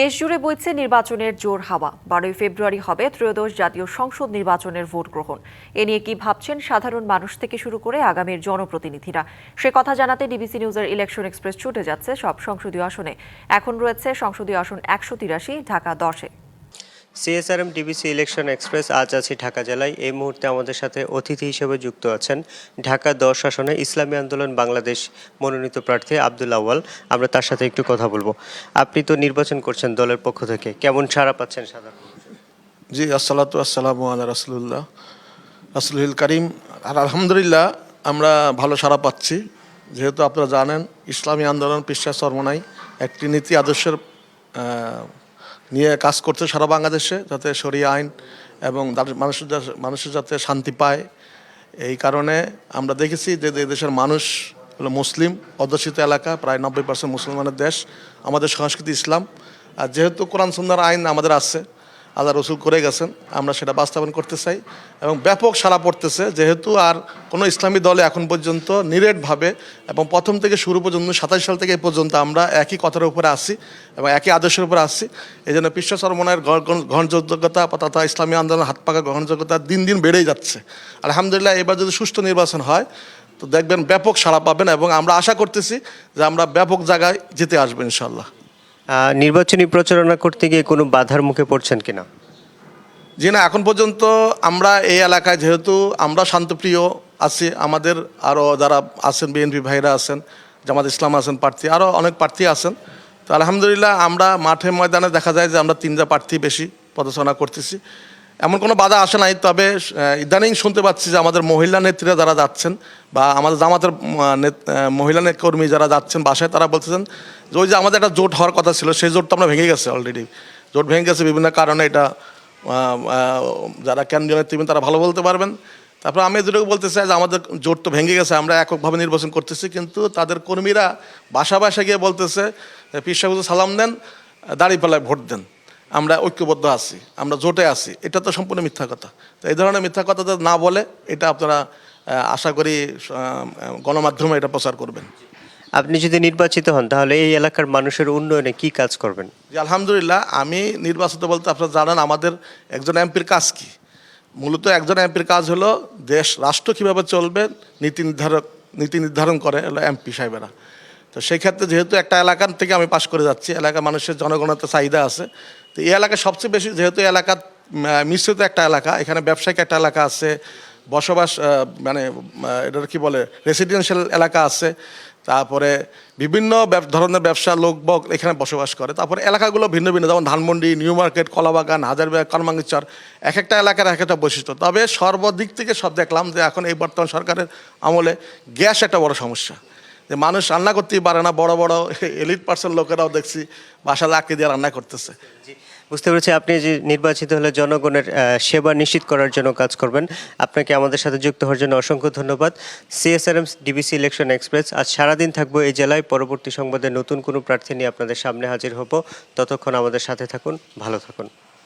দেশ জুড়ে বইছে নির্বাচনের জোর হাওয়া। বারোই ফেব্রুয়ারি হবে ত্রয়োদশ জাতীয় সংসদ নির্বাচনের ভোট গ্রহণ। এ নিয়ে কি ভাবছেন সাধারণ মানুষ থেকে শুরু করে আগামীর জনপ্রতিনিধিরা? সে কথা জানাতে ডিবিসি নিউজের ইলেকশন এক্সপ্রেস ছুটে যাচ্ছে সব সংসদীয় আসনে। এখন রয়েছে সংসদীয় আসন একশো তিরাশি, ঢাকা দশে। সিএসআরএম ডিবিসি ইলেকশন এক্সপ্রেস আজ আছি ঢাকা জেলায়। এই মুহূর্তে আমাদের সাথে অতিথি হিসেবে যুক্ত আছেন ঢাকা দশ আসনে ইসলামী আন্দোলন বাংলাদেশ মনোনীত প্রার্থী আব্দুল আউয়াল। আমরা তার সাথে একটু কথা বলব। আপনি তো নির্বাচন করছেন দলের পক্ষ থেকে। কেমন সাড়া পাচ্ছেন সাধারণ জি, আসসালাতু আসসালামু আলা রাসুলুল্লাহ। রাসুলহিল করিম, আর আলহামদুলিল্লাহ আমরা ভালো সাড়া পাচ্ছি। যেহেতু আপনারা জানেন, ইসলামী আন্দোলন বিশ্বাস চর্মনাই একটি নীতি আদর্শের নিয়ে কাজ করছে সারা বাংলাদেশে যাতে সরিয়ে আইন এবং মানুষের মানুষের যাতে শান্তি পায়। এই কারণে আমরা দেখেছি যে দেশের মানুষ হলো মুসলিম, অধ্যুষিত এলাকা, প্রায় নব্বই পার্সেন্ট মুসলমানের দেশ, আমাদের সংস্কৃতি ইসলাম। আর যেহেতু কোরআন সুন্দর আইন আমাদের আছে আল্লাহ রসুল করে গেছেন, আমরা সেটা বাস্তবায়ন করতে চাই এবং ব্যাপক সাড়া পড়তেছে, যেহেতু আর কোনো ইসলামী দলে এখন পর্যন্ত নিরেটভাবে এবং প্রথম থেকে শুরু পর্যন্ত, সাতাশ সাল থেকে পর্যন্ত আমরা একই কথার উপরে আসি এবং একই আদর্শের উপরে আসছি এই জন্য বিশ্ব সরমনের গ্রহণযোগ্যতা তথা ইসলামী আন্দোলন হাত পাকা গ্রহণযোগ্যতা দিন দিন বেড়েই যাচ্ছে। আলহামদুলিল্লাহ, এবার যদি সুষ্ঠু নির্বাচন হয়, তো দেখবেন ব্যাপক সাড়া পাবেন এবং আমরা আশা করতেছি যে আমরা ব্যাপক জায়গায় যেতে আসব ইনশাল্লাহ নির্বাচনী প্রচারণা করতে গিয়ে কোনো বাধার মুখে পড়ছেন কিনা? জি না, এখন পর্যন্ত আমরা এই এলাকায় যেহেতু আমরা শান্তপ্রিয় আছি, আমাদের আরও যারা আছেন, বিএনপি ভাইরা আছেন, জামাত ইসলাম আছেন, প্রার্থী আরও অনেক প্রার্থী আছেন। তো আলহামদুলিল্লাহ আমরা মাঠে ময়দানে দেখা যায় যে আমরা তিনটা প্রার্থী বেশি প্রদর্শনা করতেছি। এমন কোনো বাধা আসে নাই, তবে ইদানিং শুনতে পাচ্ছি যে আমাদের মহিলা নেত্রীরা যারা যাচ্ছেন বা আমাদের জামাতের মহিলা কর্মী যারা যাচ্ছেন বাসায়, তারা বলতেছেন যে ওই যে আমাদের একটা জোট হওয়ার কথা ছিল, সেই জোট তো আমরা ভেঙে গেছে অলরেডি জোট ভেঙে গেছে বিভিন্ন কারণে এটা যারা কেন্দ্রীয় নেতৃবৃন্দ তারা ভালো বলতে পারবেন। তারপর আমি যেটুকু বলতে চাই যে আমাদের জোট তো ভেঙে গেছে, আমরা এককভাবে নির্বাচন করতেছি, কিন্তু তাদের কর্মীরা বাসা বাসা গিয়ে বলতেছে পিসাহুজু সালাম দেন দাঁড়িয়ে দাঁড়িপাল্লায় ভোট দেন। আমরা ঐক্যবদ্ধ আছি আমরা জোটে আছি এটা তো সম্পূর্ণ মিথ্যা কথা। তো এই ধরনের মিথ্যা কথা না বলে এটা আপনারা আশা করি গণমাধ্যমে এটা প্রচার করবেন। আপনি যদি নির্বাচিত হন তাহলে এই এলাকার মানুষের উন্নয়নে কি কাজ করবেন? জি আলহামদুলিল্লাহ আমি নির্বাচিত বলতে আপনারা জানেন আমাদের একজন এমপির কাজ কি? মূলত একজন এমপির কাজ হলো দেশ রাষ্ট্র কীভাবে চলবে নীতি নির্ধারক নীতি নির্ধারণ করে হলো এমপি সাহেবেরা। তো সেই ক্ষেত্রে যেহেতু একটা এলাকার থেকে আমি পাশ করে যাচ্ছি, এলাকার মানুষের জনগণের চাহিদা আছে। তো এই এলাকা সবচেয়ে বেশি, যেহেতু এলাকা মিশ্রিত একটা এলাকা, এখানে ব্যবসায়িক একটা এলাকা আছে, বসবাস মানে এটার কি বলে রেসিডেন্সিয়াল এলাকা আছে, তারপরে বিভিন্ন ধরনের ব্যবসা, লোক বক এখানে বসবাস করে। তারপরে এলাকাগুলো ভিন্ন ভিন্ন, যেমন ধানমন্ডি, নিউ মার্কেট, কলাবাগান, হাজারবাগ, কর্মাঙ্গিচর, এক একটা এলাকার এক একটা বৈশিষ্ট্য। তবে সর্বদিক থেকে সব দেখলাম যে এখন এই বর্তমান সরকারের আমলে গ্যাস একটা বড় সমস্যা। যে মানুষ রান্না করতেই পারে না, বড় বড় এলিট পার্সেন্ট লোকেরাও দেখছি বাসা লাকি দিয়ে রান্না করতেছে। বুঝতে পেরেছি। আপনি যে নির্বাচিত হলে জনগণের সেবা নিশ্চিত করার জন্য কাজ করবেন। আপনাকে আমাদের সাথে যুক্ত হওয়ার জন্য অসংখ্য ধন্যবাদ। সিএসআরএম ডিবিসি ইলেকশন এক্সপ্রেস আজ সারাদিন থাকব এই জেলায়। পরবর্তী সংবাদে নতুন কোনো প্রার্থী নিয়ে আপনাদের সামনে হাজির হব। ততক্ষণ আমাদের সাথে থাকুন, ভালো থাকুন।